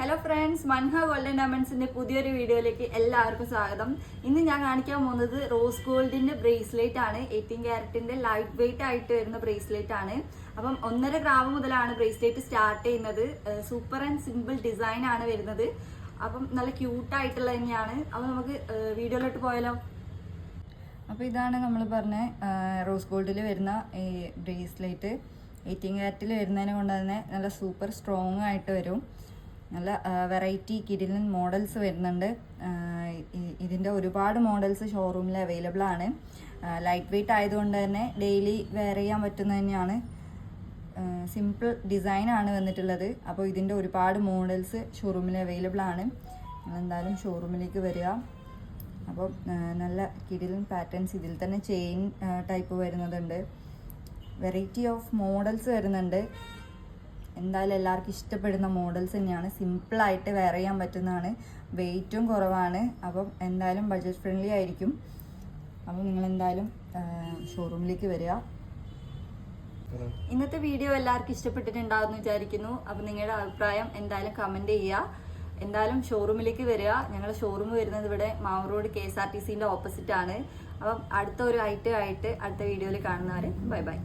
Hello friends Manha golden ഡയമണ്ട്സിന്റെ പുതിയൊരു വീഡിയോയിലേക്ക് എല്ലാവർക്കും സ്വാഗതം. ഇന്ന് ഞാൻ കാണിക്കാൻ പോകുന്നത് റോസ് ഗോൾഡിന്റെ ബ്രേസ്ലെറ്റ് ആണ്. എയ്റ്റീൻ ക്യാരറ്റിന്റെ ലൈറ്റ് വെയിറ്റ് ആയിട്ട് വരുന്ന ബ്രേസ്ലെറ്റ് ആണ്. അപ്പം ഒന്നര ഗ്രാം മുതലാണ് ബ്രേസ്ലെറ്റ് സ്റ്റാർട്ട് ചെയ്യുന്നത്. സൂപ്പർ ആൻഡ് സിമ്പിൾ ഡിസൈൻ ആണ് വരുന്നത്. അപ്പം നല്ല ക്യൂട്ട് ആയിട്ടുള്ള തന്നെയാണ്. അപ്പം നമുക്ക് വീഡിയോയിലോട്ട് പോയാലോ? അപ്പോൾ ഇതാണ് നമ്മൾ പറഞ്ഞ റോസ് ഗോൾഡിൽ വരുന്ന ഈ ബ്രേസ്ലെറ്റ് എയ്റ്റീൻ ക്യാരറ്റിൽ വരുന്നതിനെ കൊണ്ട് തന്നെ നല്ല സൂപ്പർ സ്ട്രോങ് ആയിട്ട് വരും. നല്ല വെറൈറ്റി കിടിലൻ മോഡൽസ് വരുന്നുണ്ട്. ഇതിന്റെ ഒരുപാട് മോഡൽസ് ഷോറൂമിൽ അവൈലബിൾ ആണ്. ലൈറ്റ് വെയ്റ്റ് ആയതുകൊണ്ട് തന്നെ ഡെയിലി വെയർ ചെയ്യാൻ പറ്റുന്ന തന്നെയാണ്. സിമ്പിൾ ഡിസൈൻ ആണ് വന്നിട്ടുള്ളത്. അപ്പോൾ ഇതിന്റെ ഒരുപാട് മോഡൽസ് ഷോറൂമിൽ അവൈലബിൾ ആണ്. നിങ്ങൾ എന്തായാലും ഷോറൂമിലേക്ക് വരിക. അപ്പോൾ നല്ല കിടിലൻ പാറ്റേൺസ് ഇതിൽ തന്നെ ചെയിൻ ടൈപ്പ് വരുന്നതുണ്ട് വെറൈറ്റി ഓഫ് മോഡൽസ് വരുന്നുണ്ട്. എന്തായാലും എല്ലാവർക്കും ഇഷ്ടപ്പെടുന്ന മോഡൽസ് തന്നെയാണ്. സിമ്പിളായിട്ട് വെയർ ചെയ്യാൻ പറ്റുന്നതാണ്. വെയിറ്റും കുറവാണ്. അപ്പം എന്തായാലും ബഡ്ജറ്റ് ഫ്രണ്ട്ലി ആയിരിക്കും. അപ്പം നിങ്ങൾ എന്തായാലും ഷോറൂമിലേക്ക് വരിക. ഇന്നത്തെ വീഡിയോ എല്ലാവർക്കും ഇഷ്ടപ്പെട്ടിട്ടുണ്ടാവും വിചാരിക്കുന്നു. അപ്പം നിങ്ങളുടെ അഭിപ്രായം എന്തായാലും കമന്റ് ചെയ്യുക. എന്തായാലും ഷോറൂമിലേക്ക് വരിക. ഞങ്ങളുടെ ഷോറൂം വരുന്നത് ഇവിടെ Mavoor road K S R T സിന്റെ ഓപ്പോസിറ്റ് ആണ്. അപ്പം അടുത്ത ഒരു ഐറ്റം ആയിട്ട് അടുത്ത വീഡിയോയിൽ കാണുന്നവരെ ബൈ ബൈ